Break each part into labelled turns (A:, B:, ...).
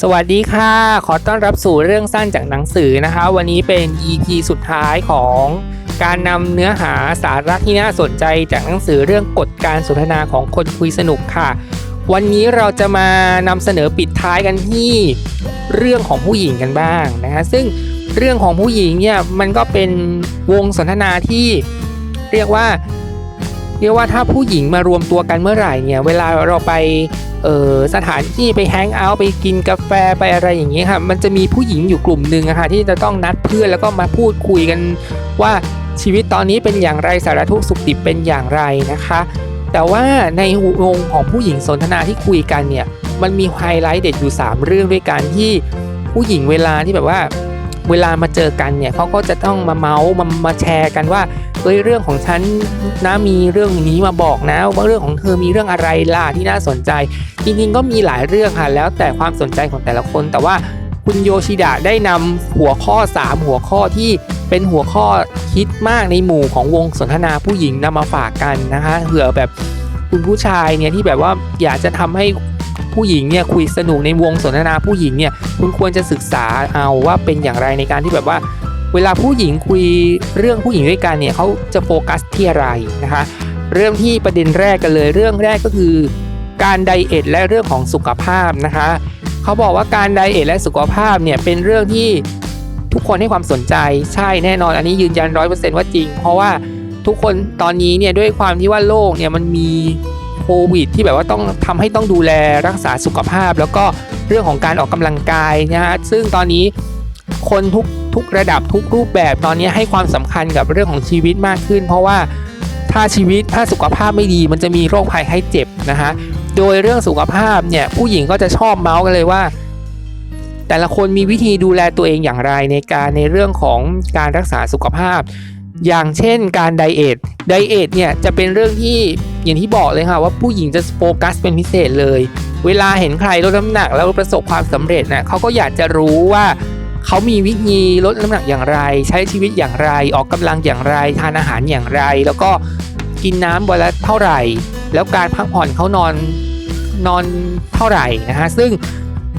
A: สวัสดีค่ะ ขอต้อนรับสู่เรื่องสั้นจากหนังสือนะคะ วันนี้เป็น EP สุดท้ายของการนำเนื้อหาสาระที่น่าสนใจจากหนังสือเรื่องกฎการสนทนาของคนคุยสนุกค่ะ วันนี้เราจะมานำเสนอปิดท้ายกันที่เรื่องของผู้หญิงกันบ้างนะคะซึ่งเรื่องของผู้หญิงเนี่ยมันก็เป็นวงสนทนาที่เรียกว่า เรียกว่าถ้าผู้หญิงมารวมตัวกันเมื่อไหร่เนี่ยเวลาเราไปเออสถานที่ไปแฮงเอาท์ไปกินกาแฟไปอะไรอย่างเงี้ยค่ะมันจะมีผู้หญิงอยู่กลุ่มหนึ่งอะค่ะที่จะต้องนัดเพื่อนแล้วก็มาพูดคุยกันว่าชีวิตตอนนี้เป็นอย่างไรสารทุกข์สุขดิบเป็นอย่างไรนะคะ แต่ว่าในวงของผู้หญิงสนทนาที่คุยกันเนี่ยมันมีไฮไลท์เด็ดอยู่ 3 เรื่องด้วยกันที่ผู้หญิงเวลาที่แบบว่าเวลามาเจอกันเนี่ยเขาก็จะต้องมาเมาส์มามาแชร์กันว่า เอ้ยเรื่องของฉันนะมีเรื่องนี้มาบอกนะว่าเรื่องของเธอมีเรื่องอะไรล่ะที่น่าสนใจ จริงๆก็มีหลายเรื่องค่ะแล้วแต่ความสนใจของแต่ละคน แต่ว่าคุณโยชิดะได้นำหัวข้อ 3 หัวข้อที่เป็นหัวข้อฮิตมากในหมู่ของวงสนทนาผู้หญิงนำมาฝากกันนะคะเผื่อแบบคุณผู้ชายเนี่ยที่แบบว่าอยากจะทำให้ผู้หญิงเนี่ยคุยสนุกในวงสนทนาผู้หญิงเนี่ยคุณควรจะศึกษาเอาว่าเป็นอย่างไรในการที่แบบว่า เวลาผู้หญิงคุยเรื่องผู้หญิงด้วยกันเนี่ยเขาจะโฟกัสที่อะไรนะคะเรื่องที่ประเด็นแรกกันเลยเรื่องแรกก็คือ การไดเอทและเรื่องของสุขภาพนะคะเขาบอกว่าการไดเอทและสุขภาพเนี่ยเป็นเรื่องที่ทุกคนให้ความสนใจใช่แน่นอนอันนี้ยืนยันร้อยเปอร์เซนต์ว่าจริง เพราะว่าทุกคนตอนนี้เนี่ยด้วยความที่ว่าโลกเนี่ยมันมีโควิดที่แบบว่าต้องทำให้ต้องดูแลรักษาสุขภาพ แล้วก็เรื่องของการออกกำลังกายนะฮะซึ่งตอนนี้ คนทุกทุกระดับทุกรูปแบบตอนนี้ให้ความสำคัญกับเรื่องของชีวิตมากขึ้น เพราะว่าถ้าชีวิตถ้าสุขภาพไม่ดี มันจะมีโรคภัยไข้เจ็บนะฮะโดยเรื่องสุขภาพเนี่ยผู้หญิงก็จะชอบเมาส์กันเลยว่า แต่ละคนมีวิธีดูแลตัวเองอย่างไรในการในเรื่องของการรักษาสุขภาพ อย่างเช่นการไดเอทไดเอทเนี่ยจะเป็นเรื่องที่อย่างที่บอกเลยค่ะว่าผู้หญิงจะโฟกัสเป็นพิเศษเลย เวลาเห็นใครลดน้ำหนักแล้วประสบความสำเร็จนะเขาก็อยากจะรู้ว่า เขามีวิธีลดน้ำหนักอย่างไร ใช้ชีวิตอย่างไร ออกกำลังอย่างไร ทานอาหารอย่างไร แล้วก็กินน้ำวันละเท่าไหร่ แล้วการพักผ่อนเขานอนนอนเท่าไหร่นะฮะซึ่ง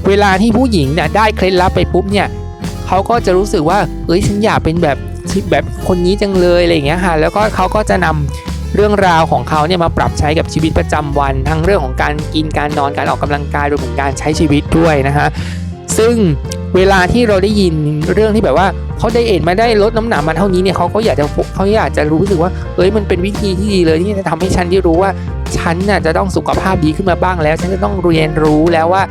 A: เวลาที่ผู้หญิงเนี่ยได้เคล็ดลับไปปุ๊บเนี่ยเขาก็จะรู้สึกว่าเอ้ยฉันอยากเป็นแบบแบบคนนี้จังเลยอะไรอย่างเงี้ยค่ะแล้วก็เขาก็จะนำเรื่องราวของเขาเนี่ยมาปรับใช้กับชีวิตประจำวัน ทั้งเรื่องของการกินการนอนการออกกำลังกายรวมถึงการใช้ชีวิตด้วยนะฮะซึ่ง เวลาที่เราได้ยินเรื่องที่แบบว่าเขาไดเอทมาได้ลดน้ำหนักมาเท่านี้เนี่ยเขาก็อยากจะเขาอยากจะรู้สึกว่าเอ้ยมันเป็นวิธีที่ดีเลยที่จะทำให้ฉันได้รู้ว่าฉันน่ะจะต้องสุขภาพดีขึ้นมาบ้างแล้ว ฉันจะต้องเรียนรู้แล้วว่า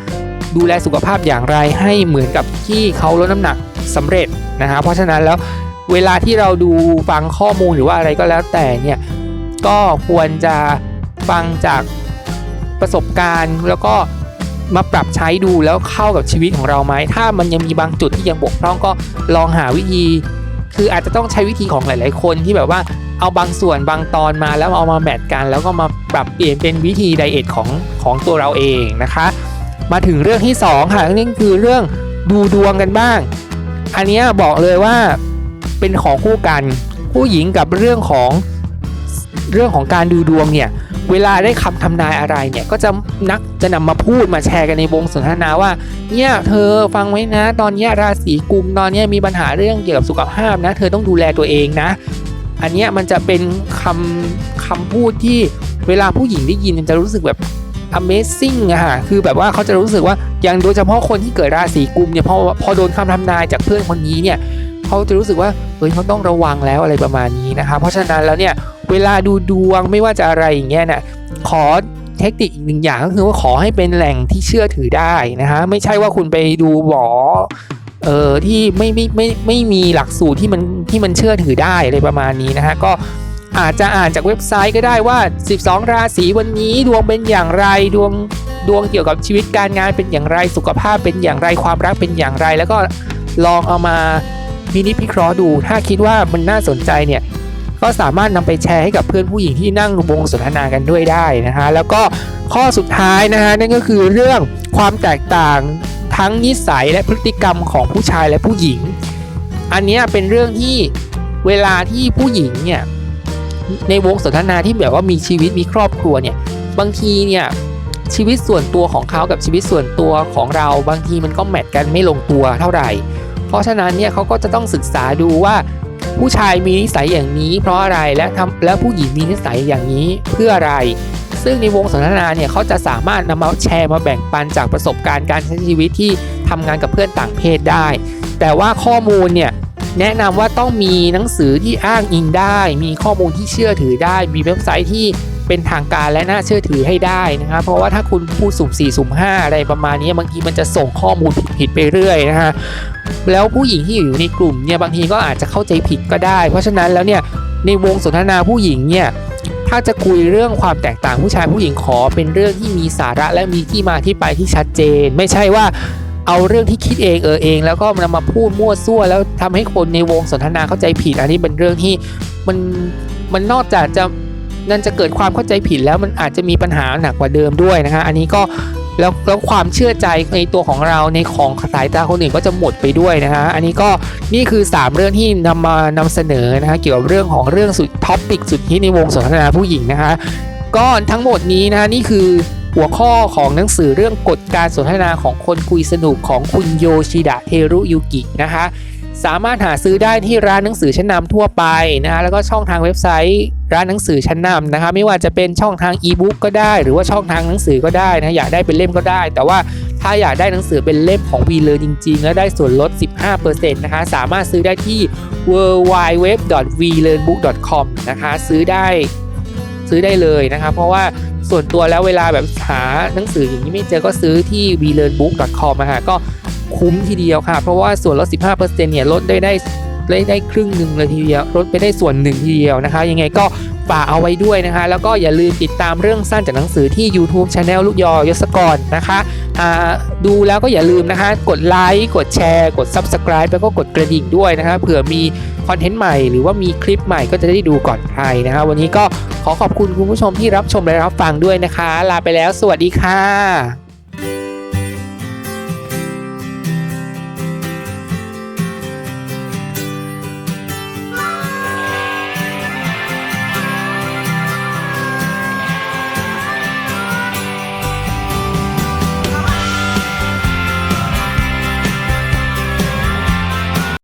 A: ดูแลสุขภาพอย่างไรให้เหมือนกับที่เขาลดน้ำหนักสำเร็จนะฮะเพราะฉะนั้นแล้วเวลาที่เราดูฟังข้อมูลหรือว่าอะไรก็แล้วแต่เนี่ยก็ควรจะฟังจากประสบการณ์แล้วก็ มาปรับใช้ดูแล้วเข้ากับชีวิตของเราไหม ถ้ามันยังมีบางจุดที่ยังบกพร่องก็ลองหาวิธี คืออาจจะต้องใช้วิธีของหลาย ๆ คนที่แบบว่าเอาบางส่วนบางตอนมาแล้วเอามาแมทกัน แล้วก็มาปรับเปลี่ยนเป็นวิธีไดเอทของของตัวเราเองนะคะ มาถึงเรื่องที่ 2 ค่ะนั่นคือเรื่องดูดวงกันบ้าง อันนี้บอกเลยว่าเป็นของคู่กัน ผู้หญิงกับเรื่องของเรื่องของการดูดวงเนี่ย เวลาได้คำทำนายอะไรเนี่ยก็จะนักจะนำมาพูดมาแชร์กันในวงสนทนาว่าเนี่ยเธอฟังไว้นะ ตอนนี้ราศีกุมตอนนี้มีปัญหาเรื่องเกี่ยวกับสุขภาพนะ เธอต้องดูแลตัวเองนะ อันนี้มันจะเป็นคำคำพูดที่เวลาผู้หญิงได้ยินมันจะรู้สึกแบบ amazing อะค่ะ คือแบบว่าเขาจะรู้สึกว่า อย่างโดยเฉพาะคนที่เกิดราศีกุมเนี่ย พอพอโดนคำทำนายจากเพื่อนคนนี้เนี่ย เขาจะรู้สึกว่า เฮ้ยเขาต้องระวังแล้วอะไรประมาณนี้นะคะ เพราะฉะนั้นแล้วเนี่ย เวลาดูดวงไม่ว่าจะอะไรอย่างเงี้ยน่ะขอเทคนิคอีกหนึ่งอย่างก็คือว่าขอให้เป็นแหล่งที่เชื่อถือได้นะคะไม่ใช่ว่าคุณไปดูหมอเอ่อที่ไม่ไม่ไม่ไม่มีหลักสูตรที่มันที่มันเชื่อถือได้อะไรประมาณนี้นะคะก็อาจจะอ่านจากเว็บไซต์ก็ได้ว่า 12 ราศีวันนี้ดวงเป็นอย่างไรดวงดวงเกี่ยวกับชีวิตการงานเป็นอย่างไรสุขภาพเป็นอย่างไรความรักเป็นอย่างไร แล้วก็ลองเอามาพินิจพิเคราะห์ดู ถ้าคิดว่ามันน่าสนใจเนี่ย ก็สามารถนำไปแชร์ให้กับเพื่อนผู้หญิงที่นั่งวงสนทนากันด้วยได้นะคะแล้วก็ข้อสุดท้ายนะคะนั่นก็คือเรื่องความแตกต่างทั้งนิสัยและพฤติกรรมของผู้ชายและผู้หญิง อันนี้เป็นเรื่องที่เวลาที่ผู้หญิงเนี่ยในวงสนทนาที่แบบว่ามีชีวิตมีครอบครัวเนี่ยบางทีเนี่ยชีวิตส่วนตัวของเขากับชีวิตส่วนตัวของเราบางทีมันก็แมทกันไม่ลงตัวเท่าไหร่ เพราะฉะนั้นเนี่ยเขาก็จะต้องศึกษาดูว่า ผู้ชายมีนิสัยอย่างนี้ เพราะอะไรและทำและผู้หญิงมีนิสัยอย่างนี้เพื่ออะไร ซึ่งในวงสนทนาเนี่ยเขาจะสามารถนำมาแชร์มาแบ่งปันจากประสบการณ์การใช้ชีวิตที่ทำงานกับเพื่อนต่างเพศได้ แต่ว่าข้อมูลเนี่ยแนะนำว่าต้องมีหนังสือที่อ้างอิงได้ มีข้อมูลที่เชื่อถือได้ มีเว็บไซต์ที่ เป็นทางการและน่าเชื่อถือให้ได้นะครับเพราะว่าถ้าคุณพูดสุ่ม4สุ่ม5 อะไรประมาณนี้บางทีมันจะส่งข้อมูลผิดๆไปเรื่อยนะฮะแล้วผู้หญิงที่อยู่ในกลุ่มเนี่ยบางทีก็อาจจะเข้าใจผิดก็ได้ เพราะฉะนั้นแล้วเนี่ยในวงสนทนาผู้หญิงเนี่ยถ้าจะคุยเรื่องความแตกต่างผู้ชายผู้หญิงขอเป็นเรื่องที่มีสาระและมีที่มาที่ไปที่ชัดเจน ไม่ใช่ว่าเอาเรื่องที่คิดเองเออเอง แล้วก็นมาพูดมั่วซั่ว แล้วทำให้คนในวงสนทนาเข้าใจผิด อันนี้เป็นเรื่องที่มันมันนอกจากจะ นั่นจะเกิดความเข้าใจผิดแล้วมันอาจจะมีปัญหาหนักกว่าเดิมด้วยนะฮะอันนี้ก็แล้วแล้วความเชื่อใจในตัวของเราในของสายตาคนอื่นก็จะหมดไปด้วยนะฮะอันนี้ก็นี่คือ 3 เรื่องที่นำมานำเสนอนะฮะเกี่ยวกับเรื่องของเรื่องสุดท็อปิกสุดที่ในวงสนทนาผู้หญิงนะคะก็ทั้งหมดนี้นะนี่คือ หัวข้อของหนังสือเรื่องกฎการสนทนาของคนคุยสนุกของคุณโยชิดะเทรุยุกินะคะสามารถหาซื้อได้ที่ร้านหนังสือชั้นนำทั่วไปนะคะแล้วก็ช่องทางเว็บไซต์ร้านหนังสือชั้นนำนะคะไม่ว่าจะเป็นช่องทางอีบุ๊กก็ได้ หรือว่าช่องทางหนังสือก็ได้นะอยากได้เป็นเล่มก็ได้ แต่ว่าถ้าอยากได้หนังสือเป็นเล่มของ v ีเลยจริง ๆ แล้วได้ส่วนลด 15%นะคะสามารถซื้อได้ที่ w w w v l e a r n b o o k c o m นะคะซื้อได้ซื้อได้เลยนะคะเพราะว่า ส่วนตัวแล้วเวลาแบบหาหนังสืออย่างนี้ไม่เจอก็ซื้อที่ v l e a r n b o o k c o m นะฮะก็คุ้มทีเดียวค่ะ เพราะว่าส่วนลด 15%เนี่ยลดได้ได้ ได้ได้ครึ่งหนึ่งเลยทีเดียวลดไปได้ส่วนหนึ่งทีเดียวนะคะ ยังไงก็ฝากเอาไว้ด้วยนะคะ แล้วก็อย่าลืมติดตามเรื่องสั้นจากหนังสือที่ YouTube Channel ลูกยอยศกรนะคะอ่าดูแล้วก็อย่าลืมนะคะ กดไลค์กดแชร์ กด Subscribe แล้วก็กดกระดิ่งด้วยนะคะเผื่อมีคอนเทนต์ใหม่หรือว่ามีคลิปใหม่ก็จะได้ดูก่อนใครนะคะวันนี้ก็ขอขอบคุณคุณผู้ชมที่รับชมและรับฟังด้วยนะคะ ลาไปแล้ว สวัสดีค่ะ